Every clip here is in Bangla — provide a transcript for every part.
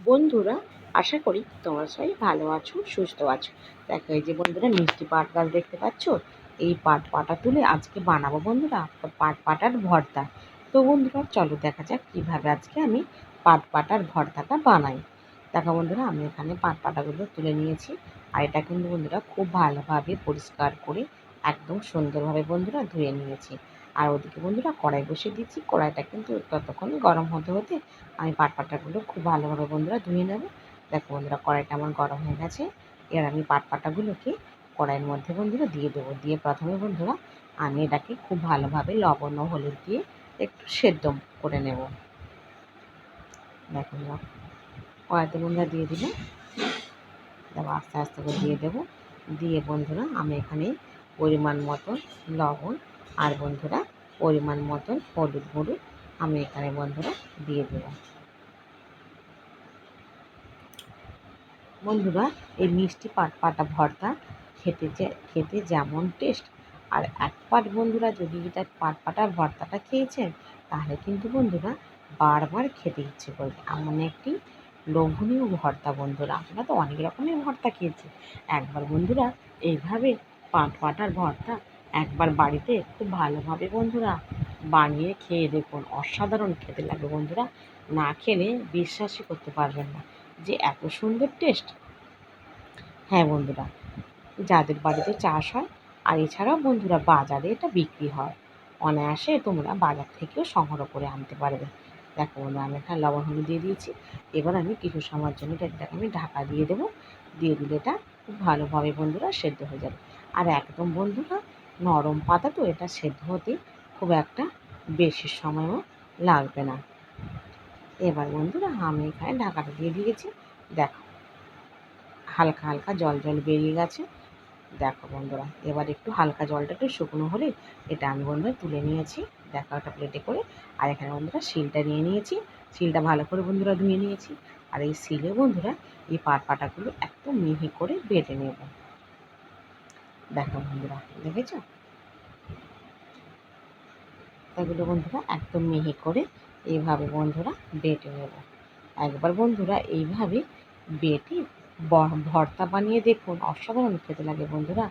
বন্ধুরা, আশা করি তোমরা সবাই ভালো আছো, সুস্থ আছো। দেখো, এই যে বন্ধুরা, মিষ্টি পাট গাছ দেখতে পাচ্ছ? এই পাট পাটা তুলে আজকে বানাবো বন্ধুরা পাট পাটার ভর্তা। তো বন্ধুরা, চলো দেখা যাক কীভাবে আজকে আমি পাট পাটার ভর্তাটা বানাই। দেখো বন্ধুরা, আমি এখানে পাট পাটাগুলো তুলে নিয়েছি, আর এটা কিন্তু বন্ধুরা খুব ভালোভাবে পরিষ্কার করে একদম সুন্দরভাবে বন্ধুরা ধুয়ে নিয়েছি। আর ওদিকে বন্ধুরা কড়াই বসিয়ে দিচ্ছি কড়াইটা কিন্তু ততক্ষণ গরম হতে হতে আমি পাট পাটাগুলো খুব ভালোভাবে বন্ধুরা ধুয়ে নেব। দেখো বন্ধুরা কড়াইটা আমার গরম হয়ে গেছে। এবার আমি পাট পাটাগুলোকে কড়াইয়ের মধ্যে বন্ধুরা দিয়ে দেবো। দিয়ে প্রথমে বন্ধুরা আমি এটাকে খুব ভালোভাবে লবণ ও হলুদ দিয়ে একটু সেদ্ধ করে নেব। দেখো কড়াইতে বন্ধুরা দিয়ে দিলে দেখো আস্তে আস্তে করে দিয়ে দেবো। দিয়ে বন্ধুরা আমি এখানে পরিমাণ মতো লবণ আর বন্ধুরা, পরিমাণ মতন হলুদ গুঁড়ো আমি এখানে বন্ধুরা দিয়ে দেব। বন্ধুরা, এই মিষ্টি পাট পাটা ভর্তা খেতে খেতে যেমন টেস্ট আর এক পাট বন্ধুরা যদি এটা পাট পাটার ভর্তাটা খেয়েছেন, তাহলে কিন্তু বন্ধুরা বারবার খেতে ইচ্ছে করবে। এমন একটি লোভনীয় ভর্তা বন্ধুরা, আমরা তো অনেক রকমের ভর্তা খেয়েছি। একবার বন্ধুরা, এইভাবে পাট পাটার ভর্তা একবার বাড়িতে খুব ভালোভাবে বন্ধুরা বানিয়ে খেয়ে দেখুন। অসাধারণ খেতে লাগবে বন্ধুরা। না খেলে বিশ্বাসই করতে পারবেন না। যে এত সুন্দর টেস্ট হ্যাঁ বন্ধুরা, যাদের বাড়িতে চাষ হয় আর এছাড়াও বন্ধুরা বাজারে এটা বিক্রি হয়, অনায়াসে তোমরা বাজার থেকেও সংগ্রহ করে আনতে পারবে। দেখো বন্ধুরা, আমি এখানে লবণ হলুদ দিয়ে দিয়েছি। এবার আমি কিছু সময়ের জন্য এটাকে আমি ঢাকা দিয়ে দেবো। দিয়ে দিলে এটা খুব ভালোভাবে বন্ধুরা সেদ্ধ হয়ে যাবে। আর একদম বন্ধুরা নরম পাতা তো এটা সেদ্ধ হতে খুব একটা বেশি সময়ও লাগবে না। এবার বন্ধুরা আমি এখানে ঢাকাটা দিয়ে দিয়েছি। দেখো, হালকা হালকা জল জল বেরিয়ে গেছে। দেখো বন্ধুরা, এবার একটু হালকা জলটা একটু শুকনো হলে এটা আমি বন্ধুরা তুলে নিয়েছি। দেখো একটা প্লেটে করে। আর এখানে বন্ধুরা শিলটা নিয়ে নিয়েছি। শিলটা ভালো করে বন্ধুরা ধুয়ে নিয়েছি। আর এই শিলে বন্ধুরা এই পাট পাটাগুলো একটু মিহি করে বেটে নেব। দেখো বন্ধুরা, দেখেছ? এগুলো বন্ধুরা একদম মিহি করে এইভাবে বন্ধুরা বেটে নেব। একবার বন্ধুরা এইভাবে বেটে ভর্তা বানিয়ে দেখুন, অসাধারণ খেতে লাগে বন্ধুরা।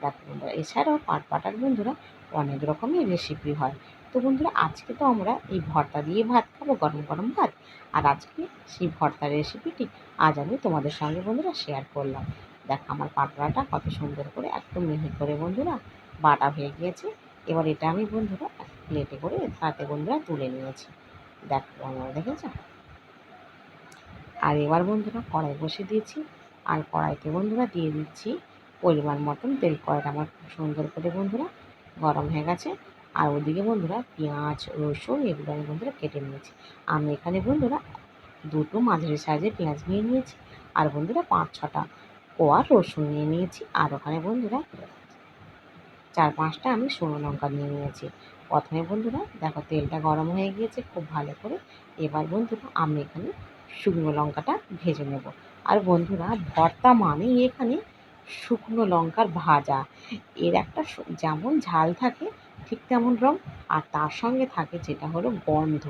দেখো বন্ধুরা, এছাড়াও পাট পাটার বন্ধুরা অনেক রকমের রেসিপি হয়। তো বন্ধুরা, আজকে তো আমরা এই ভর্তা দিয়ে ভাত খাব, গরম গরম ভাত। আর আজকে সেই ভর্তার রেসিপিটি আজ আমি তোমাদের সঙ্গে বন্ধুরা শেয়ার করলাম। দেখো আমার পাটড়াটা কত সুন্দর করে, একদম মিহি করে বন্ধুরা, বাটা হয়ে গিয়েছে। এবার এটা আমি বন্ধুরা প্লেটে করে তাতে বন্ধুরা তুলে নিয়েছি। দেখো, বন্ধুরা দেখেছ? আর এবার বন্ধুরা কড়াই বসে দিয়েছি। আর কড়াইতে বন্ধুরা দিয়ে দিচ্ছি পরিমাণ মতন তেল। কড়াইটা আমার খুব সুন্দর করে বন্ধুরা গরম হয়ে গেছে। আর ওদিকে বন্ধুরা পেঁয়াজ, রসুন এগুলো আমি বন্ধুরা কেটে নিয়েছি। আমি এখানে বন্ধুরা দুটো মাঝারি সাইজে পেঁয়াজ নিয়ে নিয়েছি। আর বন্ধুরা পাঁচ ছটা কোয়া রসুন নিয়ে নিয়েছি, আর ওখানে বন্ধুরা চার পাঁচটা আমি শুকনো লঙ্কা নিয়ে নিয়েছি। প্রথমে বন্ধুরা দেখো তেলটা গরম হয়ে গিয়েছে, খুব ভালো করে। এবার বন্ধুরা আমি এখানে শুকনো লঙ্কাটা ভেজে নেব। আর বন্ধুরা ভর্তা মানেই এখানে শুকনো লঙ্কার ভাজা। এর একটা যেমন ঝাল থাকে, ঠিক তেমন রং। আর তার সঙ্গে থাকে যেটা হলো গন্ধ।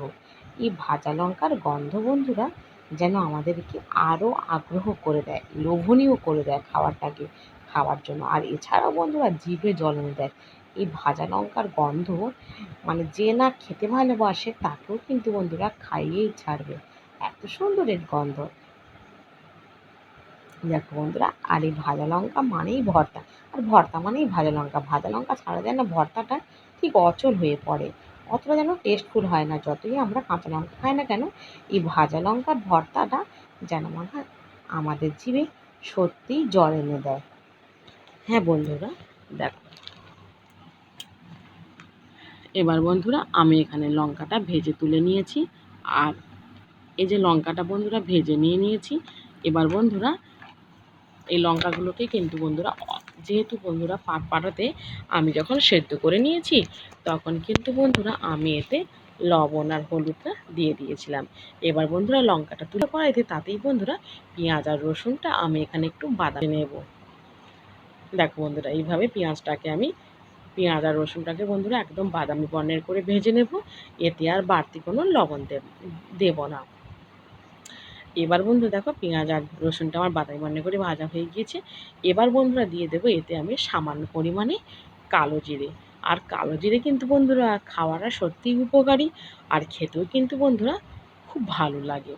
এই ভাজা লঙ্কার গন্ধ বন্ধুরা যেন আমাদেরকে আরও আগ্রহ করে দেয়, লোভনীয় করে দেয় খাবারটাকে খাওয়ার জন্য। আর এছাড়াও বন্ধুরা জিভে জল এনে দেয়। এই ভাজা লঙ্কার গন্ধ মানে যে না খেতে ভালোবাসে তাকেও কিন্তু বন্ধুরা খাইয়েই ছাড়বে। এত সুন্দর এর গন্ধ। দেখো বন্ধুরা, আর এই ভাজা লঙ্কা মানেই ভর্তা। আর ভর্তা মানেই ভাজা লঙ্কা। ভাজা লঙ্কা ছাড়া যায় না ভর্তাটা ঠিক অচল হয়ে পড়ে। অতটা যেন টেস্টফুল হয় না, যতই আমরা কাঁচা লঙ্কা খাই না কেন, এই ভাজা লঙ্কার ভর্তাটা যেন মনে আমাদের জিভে সত্যিই জল এনে দেয়। হ্যাঁ বন্ধুরা, দেখো। এবার বন্ধুরা, আমি এখানে লঙ্কাটা ভেজে তুলে নিয়েছি, আর এই যে লঙ্কাটা বন্ধুরা ভেজে নিয়ে নিয়েছি, এবার বন্ধুরা, এই লঙ্কাগুলোকে কিন্তু বন্ধুরা যেহেতু বন্ধুরা পাট পাটাতে আমি যখন সেদ্ধ করে নিয়েছি, তখন কিন্তু বন্ধুরা আমি এতে লবণ আর হলুদটা দিয়ে দিয়েছিলাম। এবার বন্ধুরা লঙ্কাটা তুলে কড়াইতে, তাতেই বন্ধুরা পেঁয়াজ আর রসুনটা আমি এখানে একটু বাদামে নেব। দেখো বন্ধুরা, এইভাবে পেঁয়াজটাকে আমি, পেঁয়াজ আর রসুনটাকে বন্ধুরা একদম বাদামি বর্ণের করে ভেজে নেব। এতে আর বাড়তি কোনো লবণ দেব দেব না। এবার বন্ধু দেখো পেঁয়াজ আর রসুনটা আমার বাদামি মনে করে ভাজা হয়ে গিয়েছে। এবার বন্ধুরা দিয়ে দেবো এতে আমি সামান্য পরিমাণে কালো জিরে। আর কালো জিরে কিন্তু বন্ধুরা খাওয়াটা সত্যিই উপকারী, আর খেতেও কিন্তু বন্ধুরা খুব ভালো লাগে।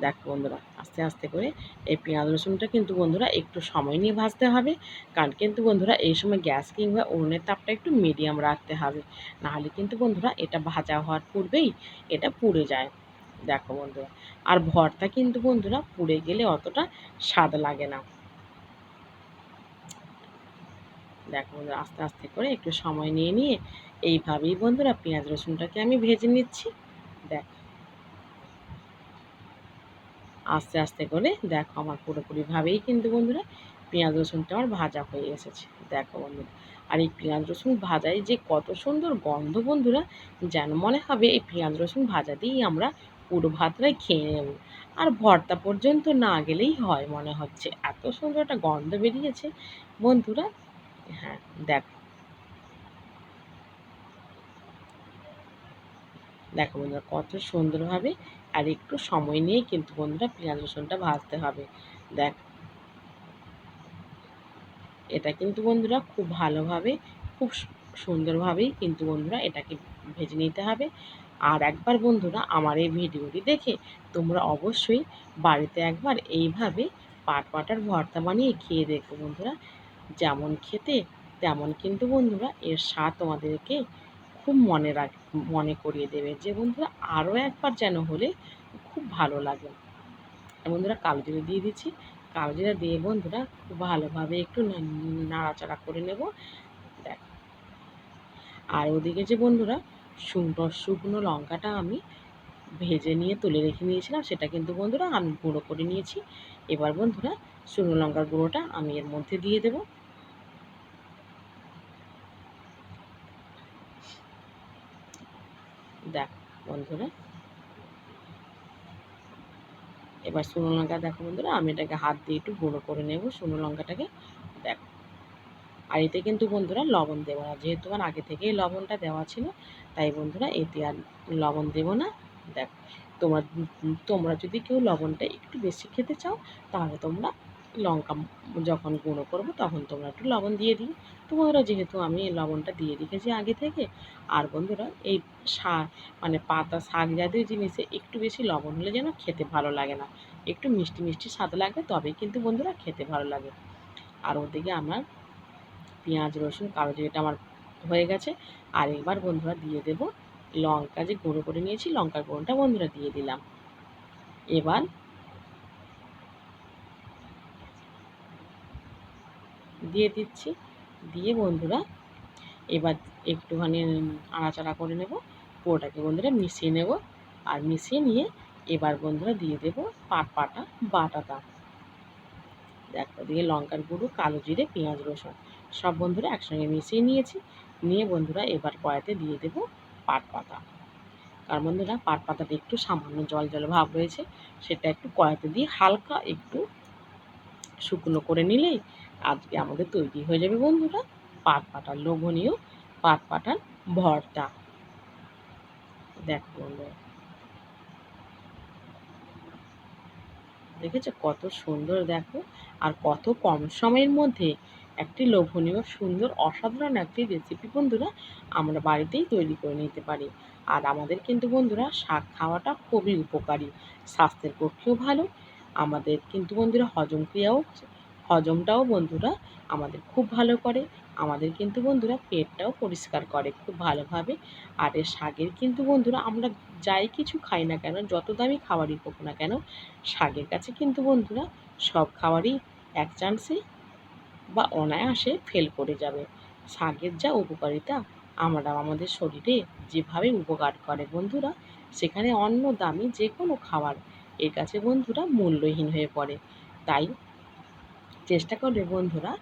দেখো বন্ধুরা, আস্তে আস্তে করে এই পেঁয়াজ রসুনটা কিন্তু বন্ধুরা একটু সময় নিয়ে ভাজতে হবে, কারণ কিন্তু বন্ধুরা এই সময় গ্যাস কিংবা উনুনের তাপটা একটু মিডিয়াম রাখতে হবে। নাহলে কিন্তু বন্ধুরা এটা ভাজা হওয়ার পূর্বেই এটা পুড়ে যায়। দেখো বন্ধুরা। আর ভর্তা কিন্তু বন্ধুরা পুড়ে গেলে অতটা স্বাদ লাগে না। দেখো বন্ধুরা, আস্তে আস্তে করে একটু সময় নিয়ে নিয়ে এইভাবেই বন্ধুরা পেঁয়াজ রসুনটাকে আমি ভেজে নিচ্ছি। দেখ, আস্তে আস্তে করে দেখো আমার পুরোপুরিভাবেই কিন্তু বন্ধুরা পেঁয়াজ রসুনটা আমার ভাজা হয়ে এসেছে। দেখো বন্ধুরা, আর এই পেঁয়াজ রসুন ভাজায় যে কত সুন্দর গন্ধ বন্ধুরা, যেন মনে হবে এই পেঁয়াজ রসুন ভাজা দিয়েই আমরা পুরো ভাতটাই খেয়ে নেব। আর ভর্তা পর্যন্ত না গেলেই হয় মনে হচ্ছে। এত সুন্দর একটা গন্ধ বেরিয়েছে। বন্ধুরা হ্যাঁ দেখো। দেখো বন্ধুরা, কত সুন্দরভাবে আর একটু সময় নিয়ে কিন্তু বন্ধুরা পেঁয়াজ রসুনটা ভাজতে হবে। দেখ। এটা কিন্তু বন্ধুরা খুব ভালোভাবে, খুব সুন্দরভাবেই কিন্তু বন্ধুরা এটাকে ভেজে নিতে হবে। আর একবার বন্ধুরা আমার এই ভিডিওটি দেখে তোমরা অবশ্যই বাড়িতে একবার এইভাবে পাট পাটার ভর্তা বানিয়ে খেয়ে দেখো বন্ধুরা। যেমন খেতে, তেমন কিন্তু বন্ধুরা এর স্বাদ তোমাদেরকে খুব মনে রাখ, মনে করিয়ে দেবে যে বন্ধুরা আরও একবার যেন হলে খুব ভালো লাগে। বন্ধুরা কালো জিরে দিয়ে দিচ্ছি। কালো জিরা দিয়ে বন্ধুরা খুব ভালোভাবে একটু নাড়াচাড়া করে নেব। দেখ। আর ওদিকে যে বন্ধুরা শুকনো লঙ্কাটা আমি ভেজে নিয়ে তুলে রেখে নিয়েছিলাম, সেটা কিন্তু বন্ধুরা আমি গুঁড়ো করে নিয়েছি। এবার বন্ধুরা শুকনো লঙ্কার গুঁড়োটা আমি এর মধ্যে দিয়ে দেবো। দেখ বন্ধুরা, এবার শুকনো লঙ্কা দেখো বন্ধুরা, আমি এটাকে হাত দিয়ে একটু গুঁড়ো করে নেব শুকনো লঙ্কাটাকে। দেখো আর এতে কিন্তু বন্ধুরা লবণ দেবো না। যেহেতু আমার আগে থেকেই লবণটা দেওয়া ছিল, তাই বন্ধুরা এতে আর লবণ দেবো না। দেখ, তোমরা তোমরা যদি কেউ লবণটা একটু বেশি খেতে চাও, তাহলে তোমরা লঙ্কা যখন গুঁড়ো করব, তখন তোমরা একটু লবণ দিয়ে দিই তো বন্ধুরা, যেহেতু আমি লবণটা দিয়ে রেখেছি আগে থেকে, আর বন্ধুরা এই শাক মানে পাতা, শাক জাতীয় জিনিসে একটু বেশি লবণ হলে যেন খেতে ভালো লাগে না। একটু মিষ্টি মিষ্টি স্বাদ লাগবে, তবেই কিন্তু বন্ধুরা খেতে ভালো লাগে। আর ওদিকে আমার পেঁয়াজ, রসুন, কালো জিরেটা আমার হয়ে গেছে। আর এবার বন্ধুরা দিয়ে দেব লঙ্কা, যে গুঁড়ো করে নিয়েছি, লঙ্কার গুঁড়োটা বন্ধুরা দিয়ে দিলাম। এবার দিয়ে দিচ্ছি। দিয়ে বন্ধুরা এবার একটুখানি আড়াচাড়া করে নেব। পুরোটাকে বন্ধুরা মিশিয়ে নেব। আর মিশিয়ে নিয়ে এবার বন্ধুরা দিয়ে দেব পাট পাটা, বাটাটা। দেখো, দিয়ে লঙ্কার গুঁড়ো, কালো জিরে, পেঁয়াজ, রসুন। সব বন্ধুরা একসঙ্গে মিশিয়ে নিয়েছি। নিয়ে বন্ধুরা এবার কড়াইতে দিয়ে দেব পাট পাতা। কারণ বন্ধুরা পাট পাতাটা একটু সামান্য জল জল ভাব রয়েছে, সেটা একটু কড়াইতে দিয়ে হালকা একটু শুকনো করে নিলেই আজকে আমাদের তৈরি হয়ে যাবে বন্ধুরা পাট পাটার লোভনীয় পাট পাটার ভর্তা। দেখো বন্ধুরা। দেখেছ কত সুন্দর দেখো, আর কত কম সময়ের মধ্যে একটি লোভনীয়, সুন্দর, অসাধারণ একটি রেসিপি বন্ধুরা আমরা বাড়িতেই তৈরি করে নিতে পারি। আর আমাদের কিন্তু বন্ধুরা শাক খাওয়াটা খুবই উপকারী, স্বাস্থ্যের পক্ষেও ভালো, আমাদের কিন্তু বন্ধুরা হজম ক্রিয়াও, হজমটাও বন্ধুরা আমাদের খুব ভালো করে, আমাদের কিন্তু বন্ধুরা পেটটাও পরিষ্কার করে খুব ভালোভাবে। আর এর শাকের কিন্তু বন্ধুরা আমরা যাই কিছু খাই না কেন, যত দামি খাবারই হোক না কেন, শাকের কাছে কিন্তু বন্ধুরা সব খাবারই এক চান্সে বা অনায়াসে ফেল করে যাবে। শাকের যা উপকারিতা, আমরা আমাদের শরীরে যেভাবে উপকার করে বন্ধুরা, সেখানে অন্য দামি যে কোনো খাবার এর কাছে বন্ধুরা মূল্যহীন হয়ে পড়ে। তাই চেষ্টা করবে বন্ধুরা,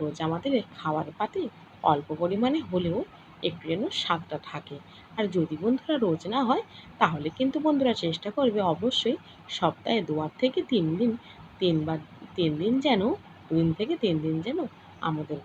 রোজ আমাদের খাবার পাতে অল্প পরিমাণে হলেও একটু যেন শাকটা থাকে। আর যদি বন্ধুরা রোজ না হয়, তাহলে কিন্তু বন্ধুরা চেষ্টা করবে অবশ্যই সপ্তাহে দুবার থেকে তিন দিন, তিনবার, তিন দিন যেন দিন থেকে তিন দিন যেন আমাদের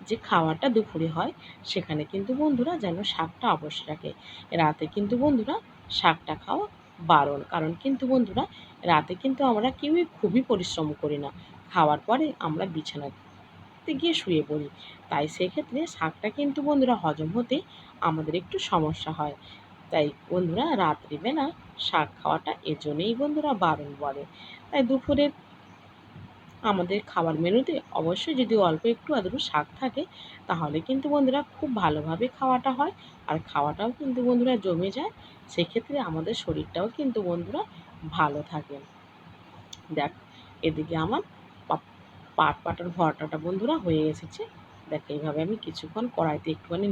যে খাওয়াটা দুপুরে হয়, সেখানে কিন্তু বন্ধুরা যেন শাকটা অবশ্যই রাখে। রাতে কিন্তু বন্ধুরা শাকটা খাওয়া বারণ। কারণ কিন্তু বন্ধুরা, রাতে কিন্তু আমরা কেউই খুবই পরিশ্রম করি না। খাওয়ার পরে আমরা বিছানাতে গিয়ে শুয়ে পড়ি। তাই সেক্ষেত্রে শাকটা কিন্তু বন্ধুরা হজম হতে আমাদের একটু সমস্যা হয়। তাই বন্ধুরা রাত্রিবেলা শাক খাওয়াটা এর জন্যই বন্ধুরা বারণ বলে। তাই দুপুরে আমাদের খাবার মেনুতে অবশ্যই যদি অল্প একটু আদৌ শাক থাকে, তাহলে কিন্তু বন্ধুরা খুব ভালোভাবে খাওয়াটা হয়। আর খাওয়াটাও কিন্তু বন্ধুরা জমে যায়, সেক্ষেত্রে আমাদের শরীরটাও কিন্তু বন্ধুরা ভালো থাকে। দেখ, এদিকে আমার পাট পাটার ভরটাটা বন্ধুরা হয়ে এসেছে। দেখো, এইভাবে আমি কিছুক্ষণ কড়াইতে একটুখানি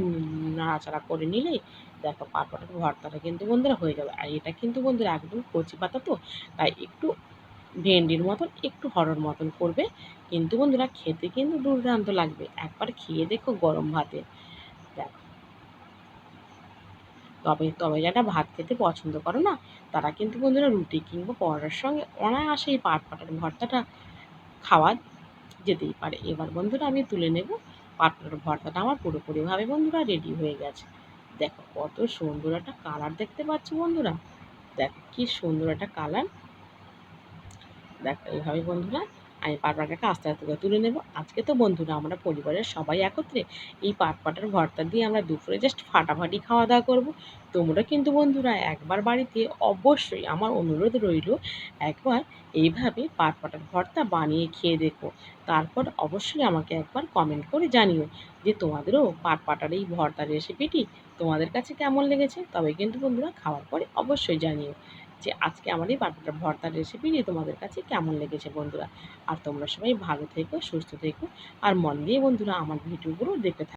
নাড়াচাড়া করে নিলেই দেখো পাট পাটার ভর্তাটা কিন্তু বন্ধুরা হয়ে যাবে আর এটা কিন্তু বন্ধুরা একদম কচি পাতা তো, তাই একটু ভেন্ডির মতন, একটু হরর মতন করবে। কিন্তু বন্ধুরা, খেতে কিন্তু দুর্দান্ত লাগবে। একবার খেয়ে দেখো গরম ভাতে। দেখো। তবে তবে যারা ভাত খেতে পছন্দ করো না, তারা কিন্তু বন্ধুরা রুটি কিংবা পরোটার সঙ্গে অনায়াসে এই পাট পাটার ভর্তাটা খাওয়া যেতেই পারে। এবার বন্ধুরা, আমি তুলে নেব পাট পাটার ভর্তাটা। আমার পুরোপুরিভাবে বন্ধুরা রেডি হয়ে গেছে। দেখো কত সুন্দর একটা কালার দেখতে পাচ্ছ বন্ধুরা। দেখো কি সুন্দর একটা কালার দেখো এইভাবে বন্ধুরা, আমি পাট পাটাকে আস্তে আস্তে করে তুলে নেব। আজকে তো বন্ধুরা, আমরা পরিবারের সবাই একত্রে এই পাট পাটার ভর্তা দিয়ে আমরা দুপুরে জাস্ট ফাটাফাটি খাওয়া দাওয়া করব। তোমরা কিন্তু বন্ধুরা, একবার বাড়িতে অবশ্যই আমার অনুরোধ রইল, একবার এইভাবে পাট পাটার ভর্তা বানিয়ে খেয়ে দেখো। তারপর অবশ্যই আমাকে একবার কমেন্ট করে জানিও যে তোমাদেরও পাট পাটার এই ভর্তার রেসিপিটি তোমাদের কাছে কেমন লেগেছে। তবে কিন্তু বন্ধুরা, খাওয়ার পরে অবশ্যই জানিও। যে আজকে আমার এই পাটাটা ভর্তার রেসিপিটি তোমাদের কাছে কেমন লেগেছে বন্ধুরা। আর তোমরা সবাই ভালো থেকো, সুস্থ থেকো। আর মন দিয়ে বন্ধুরা আমার ভিডিওগুলো দেখতে থাকো।